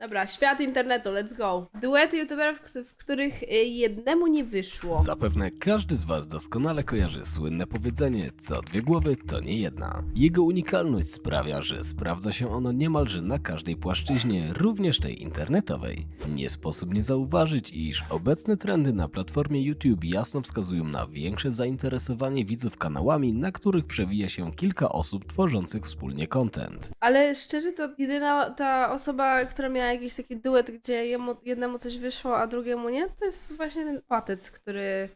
Dobra, świat internetu, let's go. Duety youtuberów, w których y, jednemu nie wyszło. Zapewne każdy z Was doskonale kojarzy słynne powiedzenie co dwie głowy to nie jedna. Jego unikalność sprawia, że sprawdza się ono niemalże na każdej płaszczyźnie, również tej internetowej. Nie sposób nie zauważyć, iż obecne trendy na platformie YouTube jasno wskazują na większe zainteresowanie widzów kanałami, na których przewija się kilka osób tworzących wspólnie content. Ale szczerze to jedyna ta osoba, która miała jakiś taki duet, gdzie jemu, jednemu coś wyszło, a drugiemu nie, to jest właśnie ten patec, który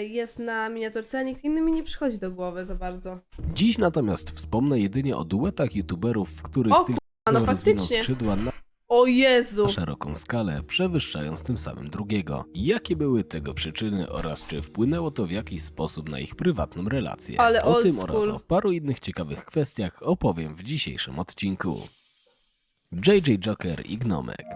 y, jest na miniaturce, a nikt inny mi nie przychodzi do głowy za bardzo. Dziś natomiast wspomnę jedynie o duetach YouTuberów, w których O tylko no skrzydła na O Jezu! szeroką skalę, przewyższając tym samym drugiego. Jakie były tego przyczyny oraz czy wpłynęło to w jakiś sposób na ich prywatną relację? Ale o tym school. oraz o paru innych ciekawych kwestiach opowiem w dzisiejszym odcinku. JJ Joker i Gnomek.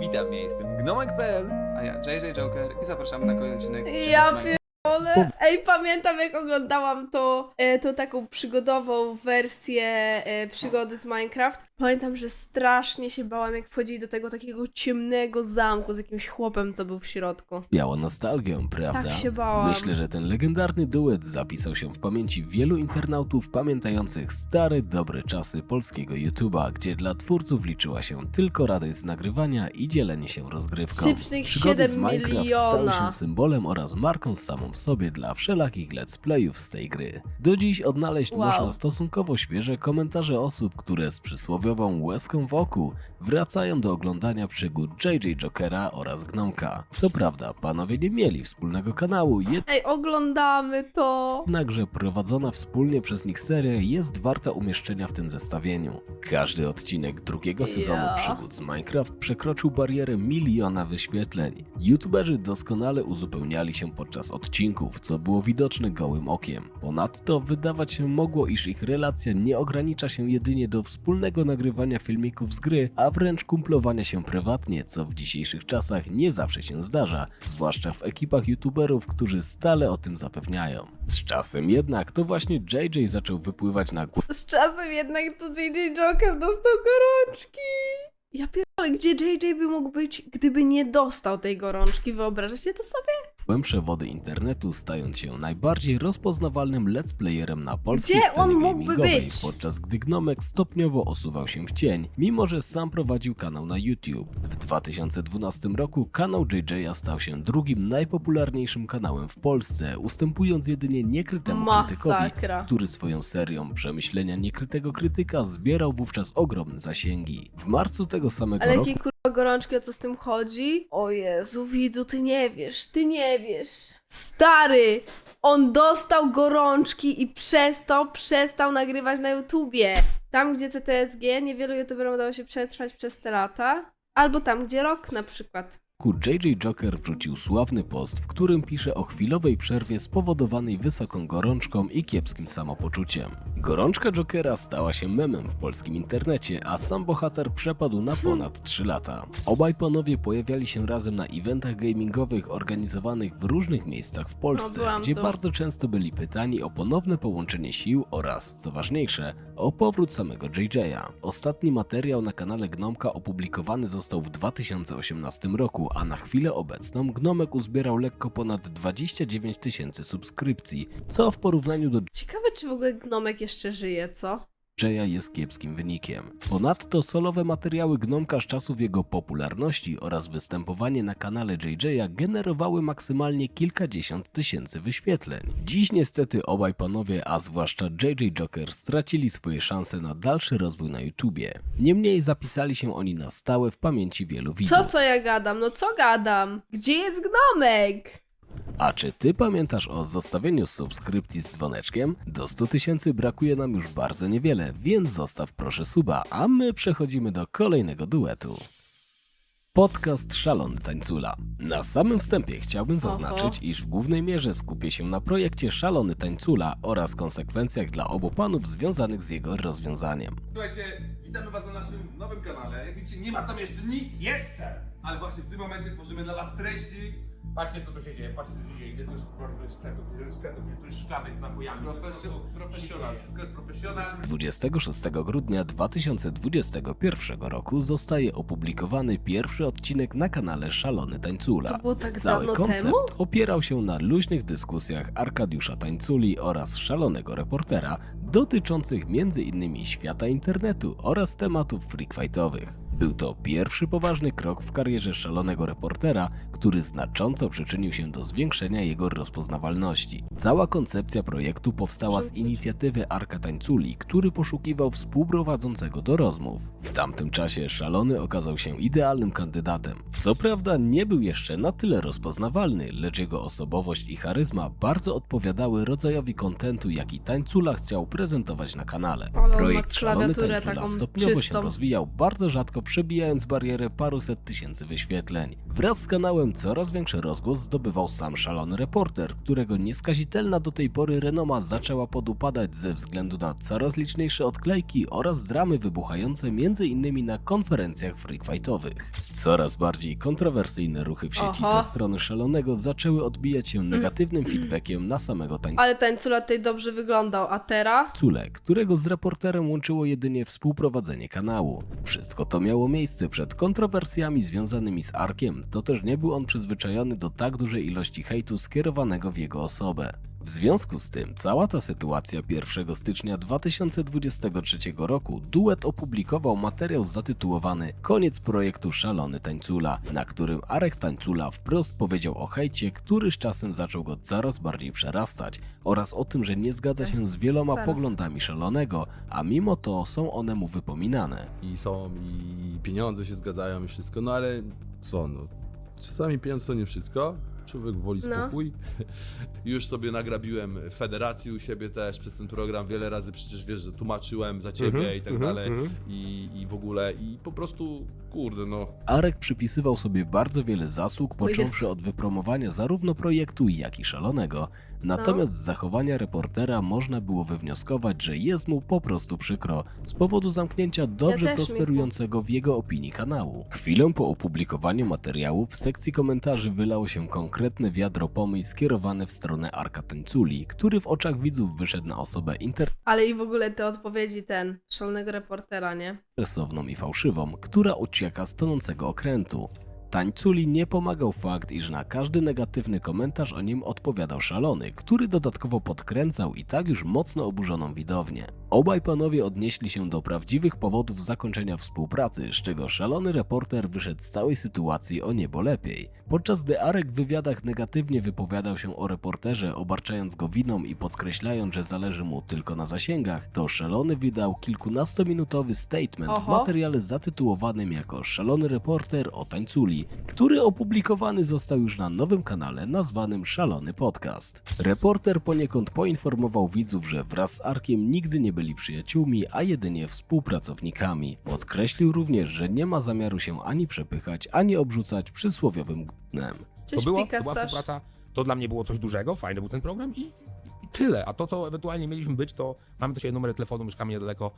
Witam, ja jestem gnomek.pl. A ja, JJ Joker i zapraszamy na kolejny odcinek. Ja pierdolę. Ej, pamiętam jak oglądałam to, e, tą taką przygodową wersję e, przygody z Minecraft. Pamiętam, że strasznie się bałam, jak wchodzili do tego takiego ciemnego zamku z jakimś chłopem, co był w środku. Biało nostalgią, prawda? Tak się bałam. Myślę, że ten legendarny duet zapisał się w pamięci wielu internautów pamiętających stare, dobre czasy polskiego YouTube'a, gdzie dla twórców liczyła się tylko radość z nagrywania i dzielenie się rozgrywką. Sypcznych Przygody z 7 Minecraft stały miliona. się symbolem oraz marką samą w sobie dla wszelakich let's playów z tej gry. Do dziś odnaleźć Wow. można stosunkowo świeże komentarze osób, które z przysłowiową łezką w oku wracają do oglądania przygód JJ Jokera oraz Gnomka. Co prawda, panowie nie mieli wspólnego kanału, Ej, oglądamy to! jednakże prowadzona wspólnie przez nich seria jest warta umieszczenia w tym zestawieniu. Każdy odcinek drugiego sezonu Ja. przygód z Minecraft przekroczył barierę miliona wyświetleń. YouTuberzy doskonale uzupełniali się podczas odcinków, co było widoczne gołym okiem. Ponadto wydawać się mogło, iż ich relacja nie ogranicza się jedynie do wspólnego nagrywania filmików z gry, a wręcz kumplowania się prywatnie, co w dzisiejszych czasach nie zawsze się zdarza, zwłaszcza w ekipach YouTuberów, którzy stale o tym zapewniają. Z czasem jednak to właśnie JJ zaczął wypływać na głowę Z czasem jednak to JJ Joker dostał gorączki. Ja pierdolę, gdzie JJ by mógł być, gdyby nie dostał tej gorączki? Wyobrażacie to sobie? Głębsze wody internetu, stając się najbardziej rozpoznawalnym let's playerem na polskiej Gdzie scenie mógłby gamingowej, być? podczas gdy Gnomek stopniowo osuwał się w cień, mimo że sam prowadził kanał na YouTube. W 2012 roku kanał JJ'a stał się drugim najpopularniejszym kanałem w Polsce, ustępując jedynie niekrytemu krytykowi, Masakra. który swoją serią przemyślenia niekrytego krytyka zbierał wówczas ogromne zasięgi. W marcu tego samego Ale roku gorączki, o co z tym chodzi? O Jezu, widzu, ty nie wiesz, ty nie wiesz. Stary, on dostał gorączki i przez to przestał nagrywać na YouTubie. Tam, gdzie CTSG, niewielu youtuberom udało się przetrwać przez te lata. Albo tam, gdzie rok na przykład. JJ Joker wrzucił sławny post, w którym pisze o chwilowej przerwie spowodowanej wysoką gorączką i kiepskim samopoczuciem. Gorączka Jokera stała się memem w polskim internecie, a sam bohater przepadł na ponad 3 lata. Obaj panowie pojawiali się razem na eventach gamingowych organizowanych w różnych miejscach w Polsce, byłam gdzie bardzo często byli pytani o ponowne połączenie sił oraz, co ważniejsze, o powrót samego JJ'a. Ostatni materiał na kanale Gnomka opublikowany został w 2018 roku, a na chwilę obecną Gnomek uzbierał lekko ponad 29 tysięcy subskrypcji, co w porównaniu do Ciekawe, czy w ogóle Gnomek jeszcze żyje, co? JJ'a jest kiepskim wynikiem. Ponadto solowe materiały Gnomka z czasów jego popularności oraz występowanie na kanale JJ'a generowały maksymalnie kilkadziesiąt tysięcy wyświetleń. Dziś niestety obaj panowie, a zwłaszcza JJ Joker, stracili swoje szanse na dalszy rozwój na YouTubie. Niemniej zapisali się oni na stałe w pamięci wielu widzów. Co, co ja gadam? No co gadam? Gdzie jest Gnomek? A czy ty pamiętasz o zostawieniu subskrypcji z dzwoneczkiem? Do 100 tysięcy brakuje nam już bardzo niewiele, więc zostaw proszę suba, a my przechodzimy do kolejnego duetu. Podcast Szalony Tańcula. Na samym wstępie chciałbym zaznaczyć, iż w głównej mierze skupię się na projekcie Szalony Tańcula oraz konsekwencjach dla obu panów związanych z jego rozwiązaniem. Słuchajcie, witamy was na naszym nowym kanale. Jak widzicie, nie ma tam jeszcze nic. Jeszcze! Ale właśnie w tym momencie tworzymy dla was treści Patrzcie co tu się dzieje, patrzcie co się dzieje, ile tu jest kurwa sprzętów, ile jest sprzętów, ile tu jest szklanek z napojami. Profesjonal, wszystko jest profesjonal. 26 grudnia 2021 roku zostaje opublikowany pierwszy odcinek na kanale Szalony Tańcula. To było tak Cały dawno koncept temu? opierał się na luźnych dyskusjach Arkadiusza Tańculi oraz szalonego reportera dotyczących m.in. świata internetu oraz tematów freakfightowych. Był to pierwszy poważny krok w karierze szalonego reportera, który znacząco przyczynił się do zwiększenia jego rozpoznawalności. Cała koncepcja projektu powstała z inicjatywy Arka Tańculi, który poszukiwał współprowadzącego do rozmów. W tamtym czasie szalony okazał się idealnym kandydatem. Co prawda nie był jeszcze na tyle rozpoznawalny, lecz jego osobowość i charyzma bardzo odpowiadały rodzajowi kontentu, jaki Tańcula chciał prezentować na kanale. Projekt Szalony Tańcula stopniowo się rozwijał, bardzo rzadko przebijając barierę paruset tysięcy wyświetleń. Wraz z kanałem coraz większy rozgłos zdobywał sam szalony reporter, którego nieskazitelna do tej pory renoma zaczęła podupadać ze względu na coraz liczniejsze odklejki oraz dramy wybuchające m.in. na konferencjach freakfightowych. Coraz bardziej kontrowersyjne ruchy w sieci ze strony szalonego zaczęły odbijać się negatywnym feedbackiem na samego tańca. Ale tańcula tutaj dobrze wyglądał, a teraz? Cule, którego z reporterem łączyło jedynie współprowadzenie kanału. Wszystko to miało miejsce przed kontrowersjami związanymi z Arkiem, to też nie był on przyzwyczajony do tak dużej ilości hejtu skierowanego w jego osobę. W związku z tym, cała ta sytuacja 1 stycznia 2023 roku duet opublikował materiał zatytułowany Koniec projektu Szalony Tańcula, na którym Arek Tańcula wprost powiedział o hejcie, który z czasem zaczął go coraz bardziej przerastać oraz o tym, że nie zgadza się z wieloma Zaraz. poglądami szalonego, a mimo to są one mu wypominane. i są, i pieniądze się zgadzają i wszystko, no ale co, no, czasami pieniądze to nie wszystko, człowiek woli No. spokój. Już sobie nagrabiłem federacji u siebie też przez ten program, wiele razy przecież wiesz, że tłumaczyłem za ciebie Mhm, i tak mhm, dalej mhm. I, i w ogóle i po prostu, kurde no, Arek przypisywał sobie bardzo wiele zasług, począwszy od wypromowania zarówno projektu, jak i szalonego. Natomiast z zachowania reportera można było wywnioskować, że jest mu po prostu przykro z powodu zamknięcia dobrze też mi prosperującego w jego opinii kanału. Chwilę po opublikowaniu materiału w sekcji komentarzy wylało się konkretne wiadro pomyj skierowane w stronę Arka Tańculi, który w oczach widzów wyszedł na osobę Ale i w ogóle te odpowiedzi ten, szalonego reportera, nie? interesowną i fałszywą, która ucieka z tonącego okrętu. Tańculi nie pomagał fakt, iż na każdy negatywny komentarz o nim odpowiadał szalony, który dodatkowo podkręcał i tak już mocno oburzoną widownię. Obaj panowie odnieśli się do prawdziwych powodów zakończenia współpracy, z czego szalony reporter wyszedł z całej sytuacji o niebo lepiej. Podczas gdy Arek w wywiadach negatywnie wypowiadał się o reporterze, obarczając go winą i podkreślając, że zależy mu tylko na zasięgach, to szalony wydał kilkunastominutowy statement w Oho. materiale zatytułowanym jako Szalony Reporter o Tańculi, który opublikowany został już na nowym kanale nazwanym Szalony Podcast. Reporter poniekąd poinformował widzów, że wraz z Arkiem nigdy nie byli przyjaciółmi, a jedynie współpracownikami. Podkreślił również, że nie ma zamiaru się ani przepychać, ani obrzucać przysłowiowym gównem. To, było, to była współpraca, to dla mnie było coś dużego, fajny był ten program i, i, i tyle. A to, co ewentualnie mieliśmy być, to mamy do siebie numer telefonu, mieszkamy niedaleko.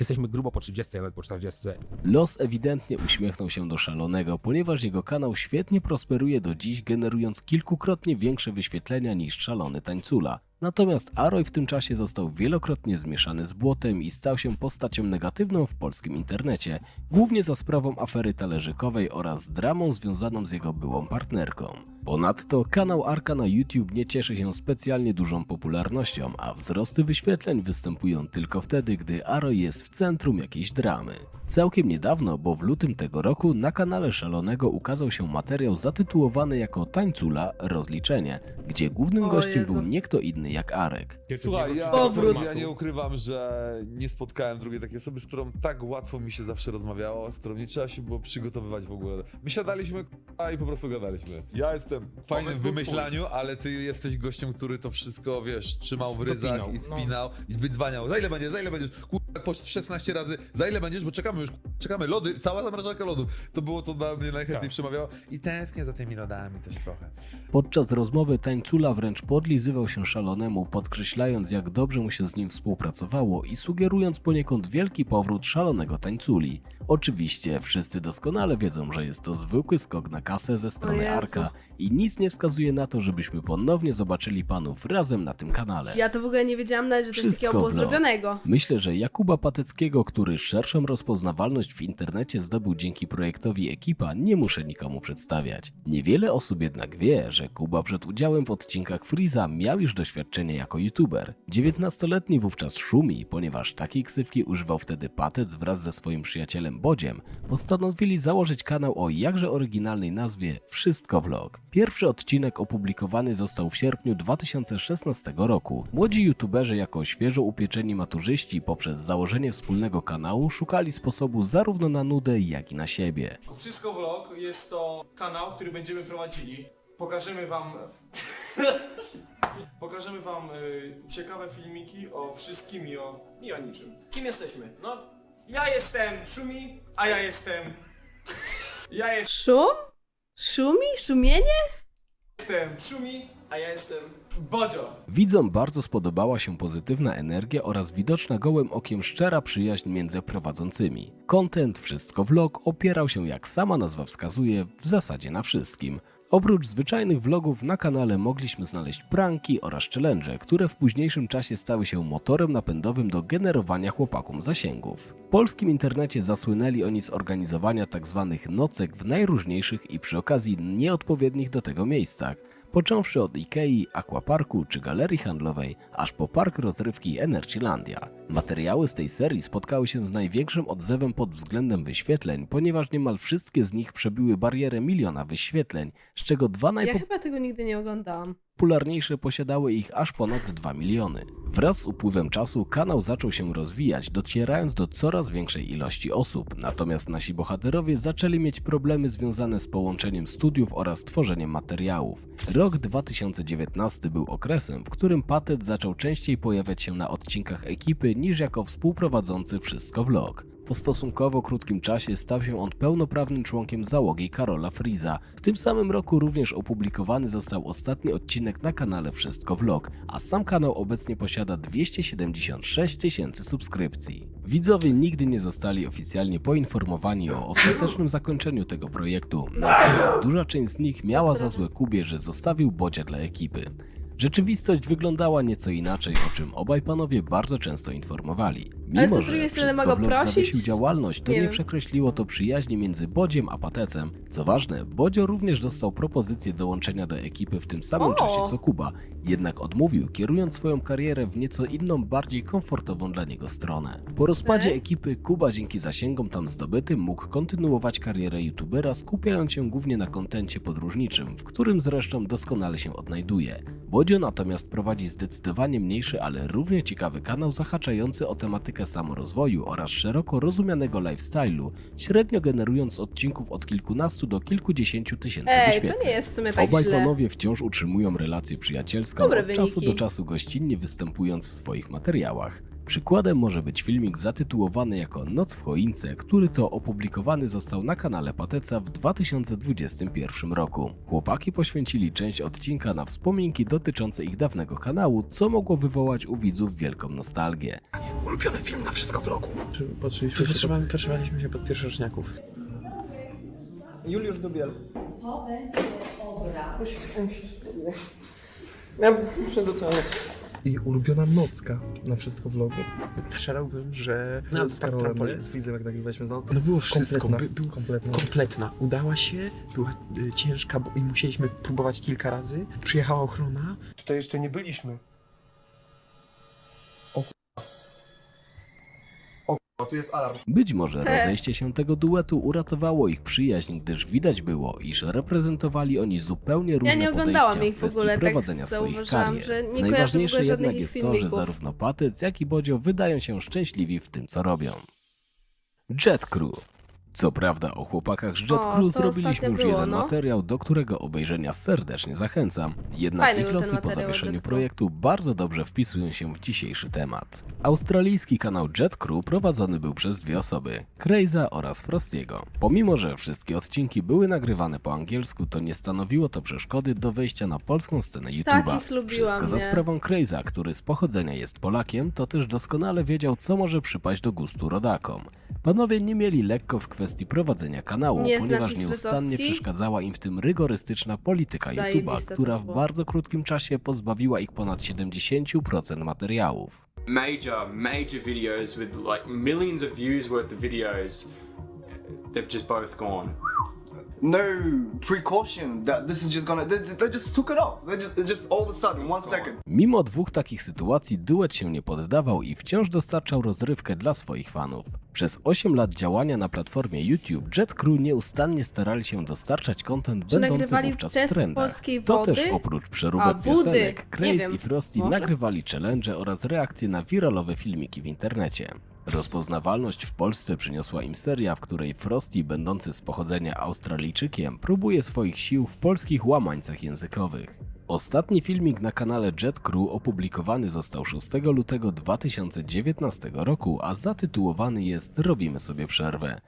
Jesteśmy grubo po 30, nawet po 40. Los ewidentnie uśmiechnął się do szalonego, ponieważ jego kanał świetnie prosperuje do dziś, generując kilkukrotnie większe wyświetlenia niż szalony tańcula. Natomiast Aroy w tym czasie został wielokrotnie zmieszany z błotem i stał się postacią negatywną w polskim internecie, głównie za sprawą afery talerzykowej oraz dramą związaną z jego byłą partnerką. Ponadto kanał Arka na YouTube nie cieszy się specjalnie dużą popularnością, a wzrosty wyświetleń występują tylko wtedy, gdy Aroy jest w centrum jakiejś dramy. Całkiem niedawno, bo w lutym tego roku, na kanale Szalonego ukazał się materiał zatytułowany jako Tańcula Rozliczenie, gdzie głównym O gościem Jezu. był nie kto inny jak Arek. Słuchaj, ja, Powrót. ja nie ukrywam, że nie spotkałem drugiej takiej osoby, z którą tak łatwo mi się zawsze rozmawiało, z którą nie trzeba się było przygotowywać w ogóle. My siadaliśmy k***a, i po prostu gadaliśmy. Ja jestem fajny w wymyślaniu, ale ty jesteś gościem, który to wszystko, wiesz, trzymał w ryzach Dopinał, i no. spinał i wydzwaniał. Za ile będziesz, za ile będziesz? Kurwa, po 16 razy, za ile będziesz, bo czekamy już, czekamy, lody, cała zamrażarka lodów. To było, co na mnie najchętniej Tak. przemawiało i tęsknię za tymi lodami też trochę. Podczas rozmowy Tańcula wręcz podlizywał się szalonego Zielonemu, podkreślając jak dobrze mu się z nim współpracowało i sugerując poniekąd wielki powrót szalonego tańculi. Oczywiście wszyscy doskonale wiedzą, że jest to zwykły skok na kasę ze strony. Arka i nic nie wskazuje na to, żebyśmy ponownie zobaczyli panów razem na tym kanale. Ja to w ogóle nie wiedziałam nawet, że coś Wszystko takiego było zrobionego. Myślę, że Jakuba Pateckiego, który szerszą rozpoznawalność w internecie zdobył dzięki projektowi Ekipa, nie muszę nikomu przedstawiać. Niewiele osób jednak wie, że Kuba przed udziałem w odcinkach Freeza miał już doświadczenie jako youtuber. 19-letni wówczas Szumi, ponieważ takiej ksywki używał wtedy Patec wraz ze swoim przyjacielem Bodziem, postanowili założyć kanał o jakże oryginalnej nazwie Wszystko Vlog. Pierwszy odcinek opublikowany został w sierpniu 2016 roku. Młodzi youtuberzy jako świeżo upieczeni maturzyści poprzez założenie wspólnego kanału szukali sposobu zarówno na nudę, jak i na siebie. Wszystko Vlog jest to kanał, który będziemy prowadzili. Pokażemy wam. Pokażemy wam y, ciekawe filmiki o wszystkim i o, i o niczym. Kim jesteśmy? No, ja jestem Szumi, a ja jestem. Ja Szum? Szumi? Szumienie? jestem Szumi, a ja jestem Bodzio. Widzom bardzo spodobała się pozytywna energia oraz widoczna gołym okiem szczera przyjaźń między prowadzącymi. Content Wszystko Vlog opierał się, jak sama nazwa wskazuje, w zasadzie na wszystkim. Oprócz zwyczajnych vlogów na kanale mogliśmy znaleźć pranki oraz challenge, które w późniejszym czasie stały się motorem napędowym do generowania chłopakom zasięgów. W polskim internecie zasłynęli oni z organizowania tzw. nocek w najróżniejszych i przy okazji nieodpowiednich do tego miejscach, począwszy od Ikei, Aquaparku czy galerii handlowej, aż po park rozrywki Energylandia. Materiały z tej serii spotkały się z największym odzewem pod względem wyświetleń, ponieważ niemal wszystkie z nich przebiły barierę miliona wyświetleń, z czego dwa Ja chyba tego nigdy nie oglądałam. Najpopularniejsze posiadały ich aż ponad 2 miliony. Wraz z upływem czasu kanał zaczął się rozwijać, docierając do coraz większej ilości osób, natomiast nasi bohaterowie zaczęli mieć problemy związane z połączeniem studiów oraz tworzeniem materiałów. Rok 2019 był okresem, w którym Patet zaczął częściej pojawiać się na odcinkach ekipy niż jako współprowadzący wszystko vlog. Po stosunkowo krótkim czasie stał się on pełnoprawnym członkiem załogi Karola Friza. W tym samym roku również opublikowany został ostatni odcinek na kanale Wszystko Vlog, a sam kanał obecnie posiada 276 tysięcy subskrypcji. Widzowie nigdy nie zostali oficjalnie poinformowani o ostatecznym zakończeniu tego projektu, natomiast duża część z nich miała za złe Kubie, że zostawił Bodzia dla ekipy. Rzeczywistość wyglądała nieco inaczej, o czym obaj panowie bardzo często informowali. Mimo, Ale co z że drugiej strony Wszystko mogą Vlog prosić? zawiesił działalność, to Nie nie, wiem. przekreśliło to przyjaźni między Bodziem a Patecem. Co ważne, Bodzio również dostał propozycję dołączenia do ekipy w tym samym O! czasie co Kuba, jednak odmówił, kierując swoją karierę w nieco inną, bardziej komfortową dla niego stronę. Po rozpadzie Okej. ekipy Kuba dzięki zasięgom tam zdobytym mógł kontynuować karierę youtubera, skupiając się głównie na kontencie podróżniczym, w którym zresztą doskonale się odnajduje. Bodzio natomiast prowadzi zdecydowanie mniejszy, ale równie ciekawy kanał zahaczający o tematykę samorozwoju oraz szeroko rozumianego lifestyle'u, średnio generując odcinków od kilkunastu do kilkudziesięciu tysięcy Ej, wyświetleń. to nie jest w sumie tak Obaj źle. panowie wciąż utrzymują relację przyjacielską, Dobre od czasu wyniki. do czasu gościnnie występując w swoich materiałach. Przykładem może być filmik zatytułowany jako Noc w choince, który to opublikowany został na kanale Pateca w 2021 roku. Chłopaki poświęcili część odcinka na wspominki dotyczące ich dawnego kanału, co mogło wywołać u widzów wielką nostalgię. Ulubiony film na wszystko vlogu. Patrzyliśmy się Potrzebowali, potrzebowaliśmy się pod pierwszoczniaków. Juliusz Dubiel. To będzie obraz. Ja muszę doceniać. I ulubiona nocka na wszystko vlogu. Strzelałbym, że No, z Karolem Karolem, z widzem jak nagrywaliśmy z No było wszystko, Kompletna. by, był kompletna. Kompletna. Udała się, była y, ciężka bo, i musieliśmy próbować kilka razy. Przyjechała ochrona. Tutaj jeszcze nie byliśmy. O tu jest alarm. Być może rozejście się tego duetu uratowało ich przyjaźń, gdyż widać było, iż reprezentowali oni zupełnie różne nie podejścia ich w w kwestii ogóle, tak prowadzenia swoich zauważyłam, karier. że nie kojarzę w Najważniejsze ogóle żadnych jednak ich jest to, że filmików. zarówno Patec, jak i Bodzio wydają się szczęśliwi w tym, co robią. Jet Crew Co prawda o chłopakach z Jet O, Crew to zrobiliśmy ostatnio już było, jeden no. materiał, do którego obejrzenia serdecznie zachęcam. Jednak Fajny ich był ten losy po materiał o zawieszeniu Jet Crew. projektu bardzo dobrze wpisują się w dzisiejszy temat. Australijski kanał Jet Crew prowadzony był przez dwie osoby, Craza oraz Frostiego. Pomimo, że wszystkie odcinki były nagrywane po angielsku, to nie stanowiło to przeszkody do wejścia na polską scenę YouTube'a. Takich lubiłam, Wszystko za nie? sprawą Craza, który z pochodzenia jest Polakiem, to też doskonale wiedział, co może przypaść do gustu rodakom. Panowie nie mieli lekko w kwestii prowadzenia kanału, Nie znasz ponieważ ich nieustannie przeszkadzała im w tym rygorystyczna polityka Zajebiste YouTube'a, to która w było. bardzo krótkim czasie pozbawiła ich ponad 70% materiałów. major, major videos with like millions of views worth of videos, they've just both gone. No precaution that this is just gonna. They, they just took it off. They just, they just all of a sudden, one second. Mimo dwóch takich sytuacji duet się nie poddawał i wciąż dostarczał rozrywkę dla swoich fanów. Przez 8 lat działania na platformie YouTube Jet Crew nieustannie starali się dostarczać content Czy będący nagrywali wówczas w test trendach. polskiej To wody? też oprócz A, przeróbek wody. piosenek, Nie Grace wiem. i Frosty Może? nagrywali challenge oraz reakcje na wiralowe filmiki w internecie. Rozpoznawalność w Polsce przyniosła im seria, w której Frosty, będący z pochodzenia Australijczykiem, próbuje swoich sił w polskich łamańcach językowych. Ostatni filmik na kanale Jet Crew opublikowany został 6 lutego 2019 roku, a zatytułowany jest Robimy sobie przerwę.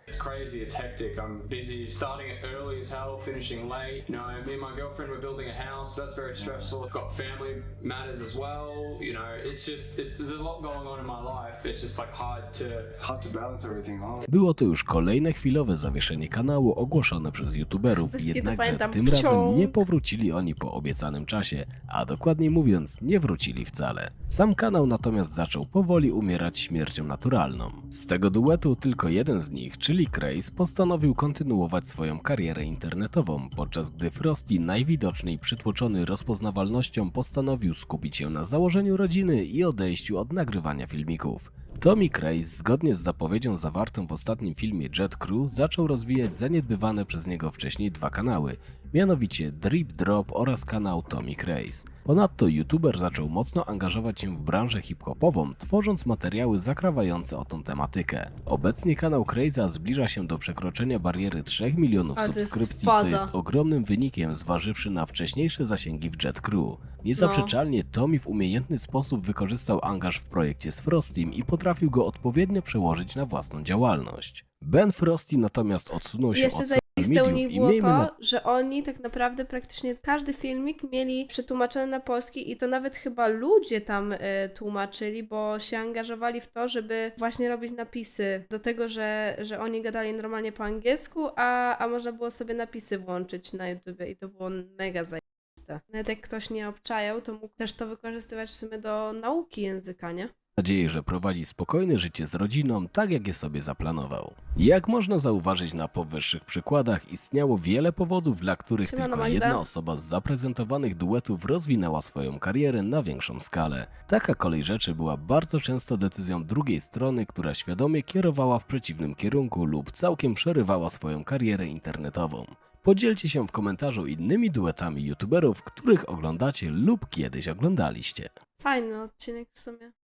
Było to już kolejne chwilowe zawieszenie kanału ogłoszone przez youtuberów, jednakże tym razem nie powrócili oni po obiecanym czasie, a dokładniej mówiąc nie wrócili wcale. Sam kanał natomiast zaczął powoli umierać śmiercią naturalną. Z tego duetu tylko jeden z nich, czyli Craze, postanowił kontynuować swoją karierę internetową, podczas gdy Frosty najwidoczniej przytłoczony rozpoznawalnością postanowił skupić się na założeniu rodziny i odejściu od nagrywania filmików. Tommy Craze, zgodnie z zapowiedzią zawartą w ostatnim filmie Jet Crew, zaczął rozwijać zaniedbywane przez niego wcześniej dwa kanały, mianowicie Drip Drop oraz kanał Tommy Craze. Ponadto youtuber zaczął mocno angażować się w branżę hip-hopową, tworząc materiały zakrawające o tą tematykę. Obecnie kanał Craze'a zbliża się do przekroczenia bariery 3 milionów Ale to jest subskrypcji, co faza. jest ogromnym wynikiem zważywszy na wcześniejsze zasięgi w Jet Crew. Niezaprzeczalnie Tommy w umiejętny sposób wykorzystał angaż w projekcie z Frostym i potrafił go odpowiednio przełożyć na własną działalność. Ben Frosty natomiast odsunął się Jeszcze od zajebiste u mediów nich i było miejmy to, na że oni tak naprawdę praktycznie każdy filmik mieli przetłumaczony na polski i to nawet chyba ludzie tam y, tłumaczyli, bo się angażowali w to, żeby właśnie robić napisy do tego, że, że oni gadali normalnie po angielsku, a, a można było sobie napisy włączyć na YouTube i to było mega zajebiste. Nawet jak ktoś nie obczajał, to mógł też to wykorzystywać w sumie do nauki języka, nie? Nadzieję, że prowadzi spokojne życie z rodziną, tak jak je sobie zaplanował. Jak można zauważyć na powyższych przykładach, istniało wiele powodów, dla których Siemano, tylko Magda. jedna osoba z zaprezentowanych duetów rozwinęła swoją karierę na większą skalę. Taka kolej rzeczy była bardzo często decyzją drugiej strony, która świadomie kierowała w przeciwnym kierunku lub całkiem przerywała swoją karierę internetową. Podzielcie się w komentarzu innymi duetami youtuberów, których oglądacie lub kiedyś oglądaliście. Fajny odcinek w sumie.